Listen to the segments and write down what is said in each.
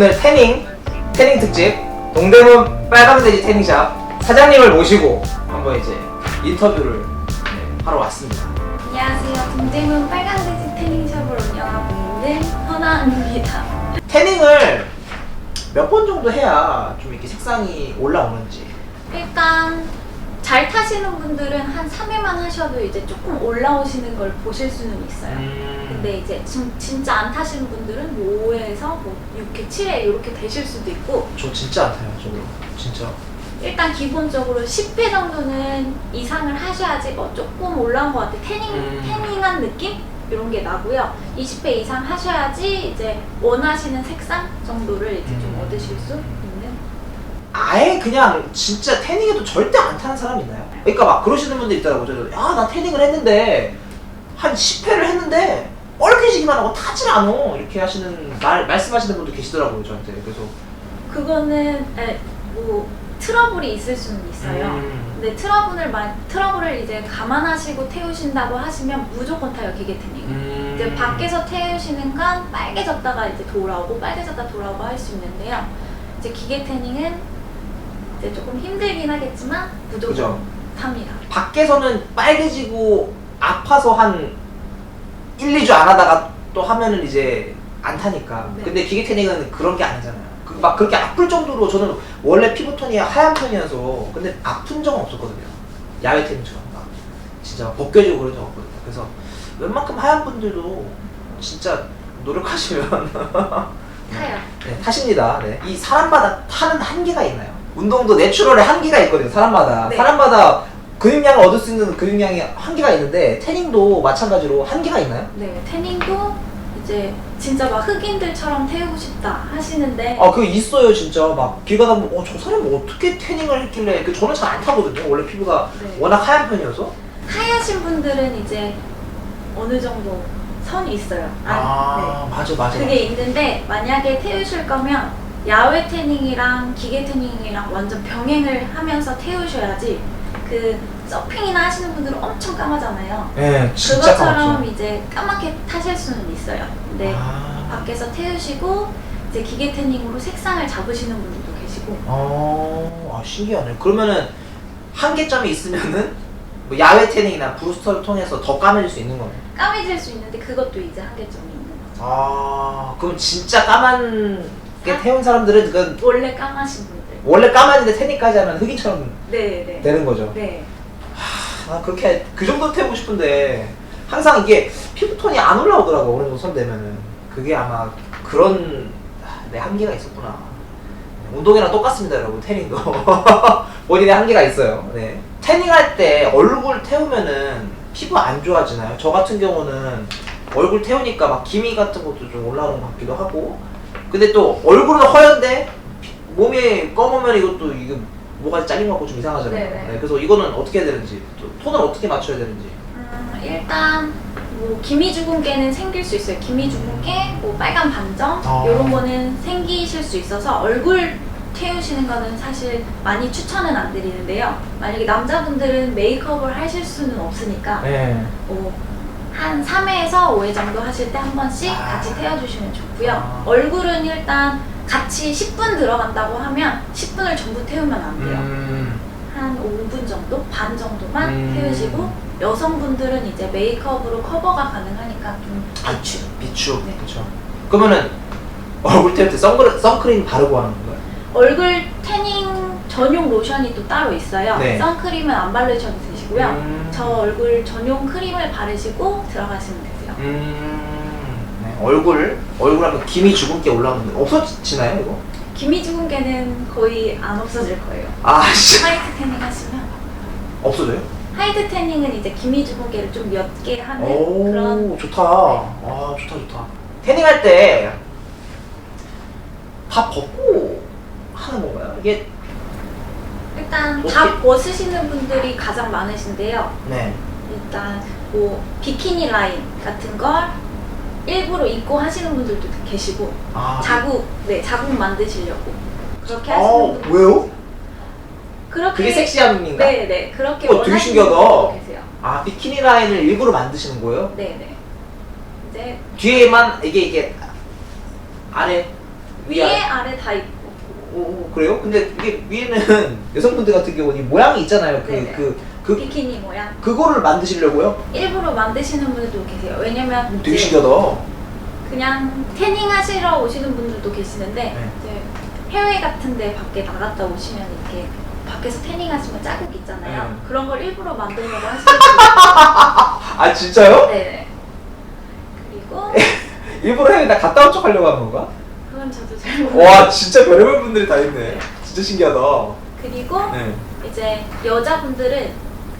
오늘 태닝 태닝 특집 동대문 빨강돼지 태닝샵 사장님을 모시고 한번 이제 인터뷰를 네, 하러 왔습니다. 안녕하세요. 동대문 빨간돼지 태닝샵을 운영하고 있는 현아입니다. 태닝을 몇 번 정도 해야 좀 이렇게 색상이 올라오는지. 일단 잘 타시는 분들은 한 3회만 하셔도 이제 조금 올라오시는 걸 보실 수는 있어요. 음. 근데 이제 진, 진짜 안 타시는 분들은 뭐 5회에서 뭐 6회, 7회 이렇게 되실 수도 있고 저 진짜 안 타요, 저거. 진짜. 일단 기본적으로 10회 정도는 이상을 하셔야지 뭐 조금 올라온 것 같아. 태닝, 음. 태닝한 느낌? 이런 게 나고요. 20회 이상 하셔야지 이제 원하시는 색상 정도를 이제 좀 음. 얻으실 수. 아예 그냥 진짜 태닝해도 절대 안 타는 사람 있나요? 그러니까 막 그러시는 분들 있더라고요. 야, 나 태닝을 했는데 한 10회를 했는데 얼개지기만 하고 타질 않아. 이렇게 하시는 말 말씀하시는 분도 계시더라고요, 저한테. 그래서 그거는 에, 뭐 트러블이 있을 수는 있어요. 음. 근데 트러블을 마, 트러블을 이제 감안하시고 태우신다고 하시면 무조건 타요 기계 태닝. 음. 이제 밖에서 태우시는 건 빨개졌다가 이제 돌아오고 빨개졌다 돌아오고 할 수 있는데요. 이제 기계 태닝은 이제 조금 힘들긴 하겠지만. 탑니다. 밖에서는 빨개지고 아파서 한 1, 2주 안 하다가 또 하면은 이제 안 타니까. 네. 근데 기계 태닝은 그런 게 아니잖아요. 그 막 그렇게 아플 정도로 저는 원래 피부톤이 하얀 편이어서 근데 아픈 적은 없었거든요. 야외 태닝처럼 막 진짜 벗겨지고 그런 적 없거든요. 그래서 웬만큼 하얀 분들도 진짜 노력하시면 타요. 네, 타십니다. 네. 이 사람마다 타는 한계가 있나요? 운동도 내추럴의 한계가 있거든요. 사람마다. 네. 사람마다 근육량을 얻을 수 있는 근육량이 한계가 있는데 태닝도 마찬가지로 한계가 있나요? 네, 태닝도 이제 진짜 막 흑인들처럼 태우고 싶다 하시는데 아, 그거 있어요, 진짜. 막, 길 가다 보면, 어, 저 사람이 어떻게 태닝을 했길래. 그 저는 잘 안 타거든요. 원래 피부가 네. 워낙 하얀 편이어서. 하얀신 분들은 이제 어느 정도 선이 있어요. 아, 맞아, 맞아. 네. 그게 있는데 만약에 태우실 거면 야외 태닝이랑 기계 태닝이랑 완전 병행을 하면서 태우셔야지 그 서핑이나 하시는 분들은 엄청 까마잖아요. 네, 진짜 그것처럼 까맣죠. 이제 까맣게 타실 수는 있어요. 근데 아, 밖에서 태우시고 이제 기계 태닝으로 색상을 잡으시는 분들도 계시고 어, 아, 신기하네. 그러면은 한계점이 있으면은 뭐 야외 태닝이나 부스터를 통해서 더 까매질 수 있는 거네. 까매질 수 있는데 그것도 이제 한계점이 있는 거죠. 아, 그럼 진짜 까만 게 아. 태운 사람들은 그건 원래 까마신 분들. 원래 까만인데 태닝까지 하면 흑인처럼 네, 네. 되는 거죠. 네. 아, 그렇게 그 정도 태우고 싶은데 항상 이게 피부톤이 안 올라오더라고 어느 정도 선 되면은 그게 아마 그런 아, 내 한계가 있었구나. 운동이랑 똑같습니다, 여러분. 태닝도 본인의 한계가 있어요. 네. 태닝할 때 얼굴 태우면은 피부 안 좋아지나요? 저 같은 경우는 얼굴 태우니까 막 기미 같은 것도 좀 올라오는 것 같기도 하고. 근데 또 얼굴은 허연데 피- 몸이 검으면 이것도 이게 뭐가 잘린 것 같고 좀 이상하잖아요. 네네. 네, 그래서 이거는 어떻게 해야 되는지, 또 톤을 어떻게 맞춰야 되는지. 음, 일단 뭐 기미주근깨는 생길 수 있어요. 기미주근깨, 뭐 빨간 반점 아. 이런 거는 생기실 수 있어서 얼굴 태우시는 거는 사실 많이 추천은 안 드리는데요. 만약에 남자분들은 메이크업을 하실 수는 없으니까 네. 뭐 한 3회에서 5회 정도 하실 때 한 번씩 아. 같이 태워주시면 좋고요. 아. 얼굴은 일단 같이 10분 들어간다고 하면 10분을 전부 태우면 안 돼요. 음. 한 5분 정도? 반 정도만 음. 태우시고 여성분들은 이제 메이크업으로 커버가 가능하니까 좀 비추 비추. 네. 그렇죠. 그러면은 얼굴 태울 때 선크림, 선크림 바르고 하는 건가요? 얼굴 태닝 전용 로션이 또 따로 있어요 네. 선크림은 안 바르셔도 되시고요 음. 저 얼굴 전용 크림을 바르시고 들어가시면 되세요 음. 네. 얼굴 얼굴 하면 김이 주근깨 올라오는데 없어지나요 이거? 기미 주근깨는 거의 안 없어질 거예요 아 씨. 화이트 태닝 하시면 없어져요? 화이트 태닝은 이제 기미 주근깨를 좀 몇 개 하는 오 그런 좋다. 아 좋다 좋다. 태닝 할 때다 벗고 하는 건가요? 이게 일단 다 벗으시는 분들이 가장 많으신데요 네. 일단 뭐 비키니 라인 같은 걸 일부러 입고 하시는 분들도 계시고 아. 자국 네 자국 만드시려고 그렇게 아 하시는 분 왜요? 그렇게 그게 섹시함인가? 네네 그렇게 어, 되게 원하시는 신기하다. 분들도 계세요 아 비키니 라인을 일부러 만드시는 거예요? 네네 이제 뒤에만 이게 이게 아래 위에 아래 다 있고 오, 그래요? 근데 이게 위에는 여성분들 같은 경우는 이 모양이 있잖아요. 그, 네네. 그, 그, 비키니 모양 그거를 만드시려고요? 일부러 만드시는 분들도 계세요. 왜냐면 음, 되게 이제 신기하다. 그냥 태닝 하시러 오시는 분들도 계시는데 네. 이제 해외 같은데 밖에 나갔다 오시면 이렇게 밖에서 태닝 하시면 자국 있잖아요. 네. 그런 걸 일부러 만들려고 하시는 아, 진짜요? 네. 그리고 일부러 해외 나 갔다 온 척 하려고 하는 건가? 그건 저도 잘 모르겠어요. 와, 진짜 별의별 분들이 다 있네. 진짜 신기하다. 그리고 네. 이제 여자분들은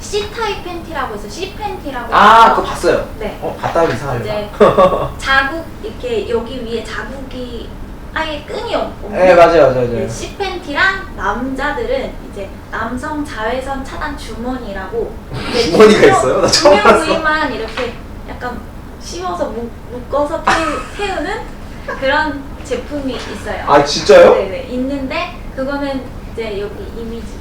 C 타입 팬티라고 해서 C 팬티라고 아, 해서 그거 봤어요. 네. 어, 봤다 하면 이상하려나? 이제 자국 이렇게 여기 위에 자국이 아예 끈이 없고 네, 맞아요, 맞아요, 맞아요. C 팬티랑 남자들은 이제 남성 자외선 차단 주머니라고 주머니가 중요- 있어요? 나 처음 중요 알았어. 부위만 이렇게 약간 씌워서 묶, 묶어서 태우, 태우는 그런 제품이 있어요. 아, 진짜요? 네네 있는데 그거는 이제 여기 이미지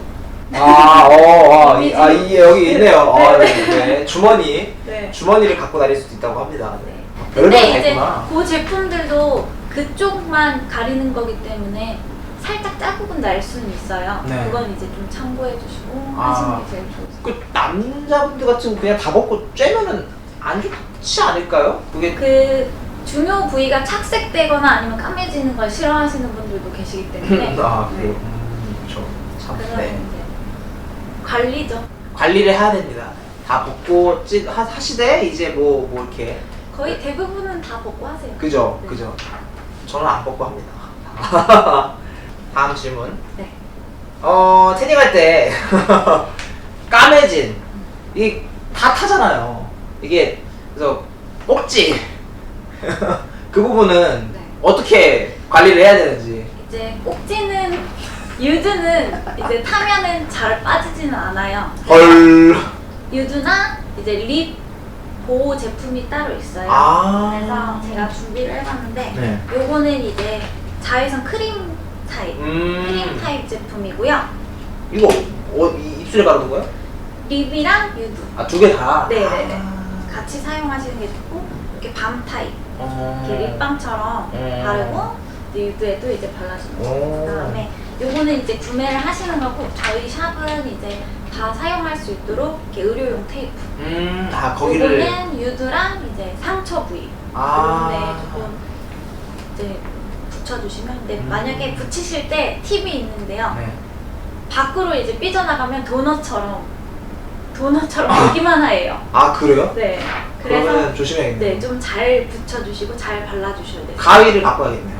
아, 어, 어, 이, 이미지. 아, 이, 여기 있네요. 아, 네. 네, 네. 주머니. 네. 주머니를 갖고 다닐 수도 있다고 합니다. 네. 별별 근데 다 이제 있구나. 그 제품들도 그쪽만 가리는 거기 때문에 살짝 자국은 날 수는 있어요. 네. 그건 이제 좀 참고해 주시고 아. 하시는 게 제일 좋습니다. 그 남자분들 같은 거 그냥 다 벗고 쬐면은 안 좋지 않을까요? 그게 그 중요 부위가 착색되거나 아니면 까매지는 걸 싫어하시는 분들도 계시기 때문에 아 네. 그래요. 음, 그렇죠. 참 그래서 네. 이제 관리죠. 관리를 해야 됩니다. 다 벗고 찌 하, 하시되 이제 뭐 뭐 이렇게 거의 대부분은 다 벗고 하세요. 그죠 네. 그죠. 저는 안 벗고 합니다. 다음 질문. 네. 어 태닝할 때 까매진 이 다 타잖아요. 이게 그래서 꼭지 그 부분은 네. 어떻게 관리를 해야 되는지. 이제 꼭지는 유드는 이제 타면은 잘 빠지지는 않아요. 헐. 유두나 이제 립 보호 제품이 따로 있어요. 아. 그래서 제가 준비를 해봤는데 네. 요거는 이제 자외선 크림 타입 크림 음. 타입 제품이고요. 이거 어, 이 입술에 바르는 거예요? 립이랑 유두 아두 개 다. 네네네. 아. 같이 사용하시는 게 좋고 이렇게 밤 타입 어. 이렇게 립밤처럼 음. 바르고 유두에도 이제 발라주는 오. 거. 그다음에 요거는 이제 구매를 하시는 거고 저희 샵은 이제 다 사용할 수 있도록 이렇게 의료용 테이프. 음. 아 거기를. 요거는 유두랑 이제 상처 부위. 아. 네, 조금 이제 붙여주시면 근데 음. 만약에 붙이실 때 팁이 있는데요. 네. 밖으로 이제 삐져나가면 도넛처럼 도넛처럼 보기만 해요. 아 그래요? 네. 그래서 조심해야겠네요. 네, 좀 잘 붙여주시고 잘 발라주셔야 돼요. 가위를 갖고 와야겠네요.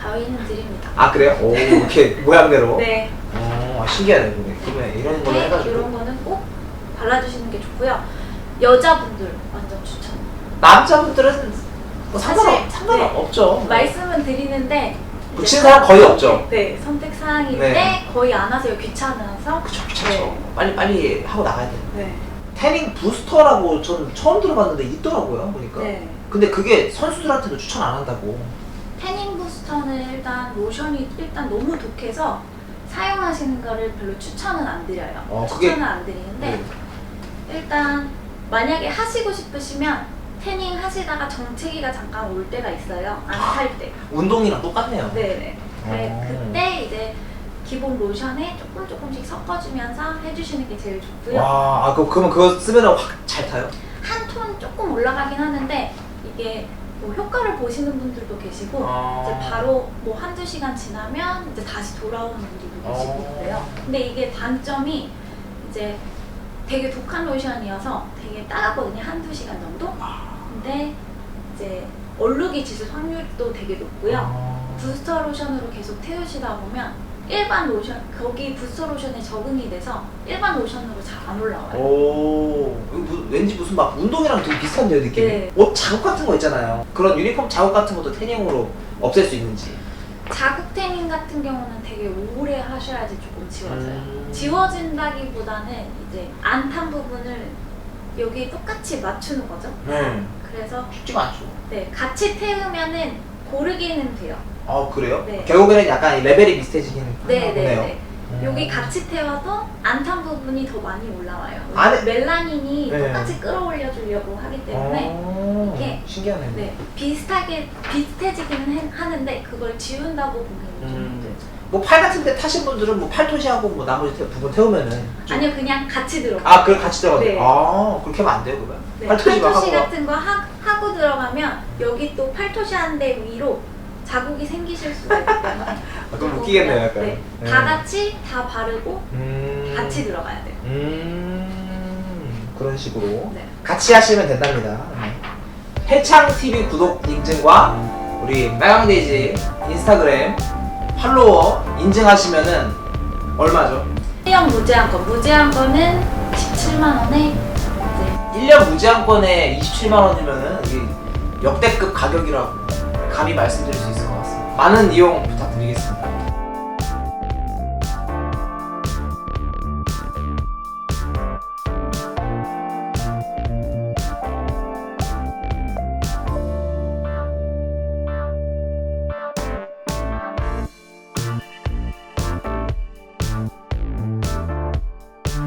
가위는 드립니다. 아 그래요? 오 이렇게 모양대로. 네. 어 아, 신기하네 그러면. 그러면 이런 걸로 네, 해가지고. 이런 거는 꼭 발라주시는 게 좋고요. 여자분들 완전 추천. 남자분들은 뭐 상관 사실, 상관 네. 없죠. 말씀은 드리는데 붙이는 사람 거의 없죠. 네, 선택 사항일 네. 때 거의 안 하세요. 귀찮아서. 그쵸 귀찮죠. 네. 빨리 빨리 하고 나가야 돼. 네. 태닝 부스터라고 전 처음 들어봤는데 있더라고요 보니까. 네. 근데 그게 선수들한테도 추천 안 한다고. 태닝 부스터는 일단 로션이 일단 너무 독해서 사용하시는 거를 별로 추천은 안 드려요. 어, 그게- 추천은 안 드리는데 네. 일단 만약에 하시고 싶으시면 태닝 하시다가 정체기가 잠깐 올 때가 있어요. 안살 때. 운동이랑 똑같네요. 네네. 그래, 어. 그때 이제 기본 로션에 조금 조금씩 섞어주면서 해주시는 게 제일 좋고요. 와, 아, 그, 그러면 그거 쓰면 확 잘 타요? 한 톤 조금 올라가긴 하는데 이게 뭐 효과를 보시는 분들도 계시고 아. 이제 바로 뭐 한두 시간 지나면 이제 다시 돌아오는 분들도 계시고 어. 그래요. 근데 이게 단점이 이제 되게 독한 로션이어서 되게 따갑거든요. 한두 시간 정도? 근데 이제 얼룩이 짖을 확률도 되게 높고요. 아. 부스터 로션으로 계속 태우시다 보면 일반 로션, 거기 부스터 로션에 적응이 돼서 일반 로션으로 잘 안 올라와요. 오, 이거 무- 왠지 무슨 막 운동이랑 되게 비슷한데요, 느낌이? 네. 옷 자국 같은 거 있잖아요. 그런 유니폼 자국 같은 것도 태닝으로 없앨 수 있는지. 자극 태닝 같은 경우는 되게 오래 하셔야지 조금 지워져요. 음. 지워진다기보다는 이제 안 탄 부분을 여기 똑같이 맞추는 거죠. 네. 그래서 쉽지가 않죠. 네, 같이 태우면은 고르기는 돼요. 아, 그래요? 네. 결국에는 약간 이 레벨이 비슷해지긴 네, 하나 네. 네. 여기 같이 태워도 안탄 부분이 더 많이 올라와요. 안에- 멜라닌이 네. 똑같이 끌어올려 주려고 하기 때문에 어, 이게- 신기하네. 네, 비슷하게 비슷해지기는 해- 하는데 그걸 지운다고 보기는 좀 음. 뭐 팔 같은데 타신 분들은 뭐 팔 토시하고 뭐 나머지 태- 부분 태우면은 좀- 아니요, 그냥 같이 들어가. 아 그걸 같이 들어가요. 네. 아 그렇게 하면 안 돼요 그러면. 네, 팔 토시만 팔토시 하고. 같은 거 하, 하고 들어가면 여기 또 팔토시 한대 위로 자국이 생기실 수가 있기 때문에 아, 그럼 웃기겠네요 약간. 네, 네. 다 같이 다 바르고 음. 같이 들어가야 돼요. 음 그런 식으로 네. 같이 하시면 된답니다. 해창 TV 구독 인증과 우리 빨강돼지 인스타그램 팔로워 인증하시면은 얼마죠? 1년 무제한권, 무제한권은 17만 원에 이제 1년 무제한권에 27만 원이면은 이게 역대급 가격이라고 감히 말씀드릴 수 있을 것 같습니다. 많은 이용 부탁드리겠습니다.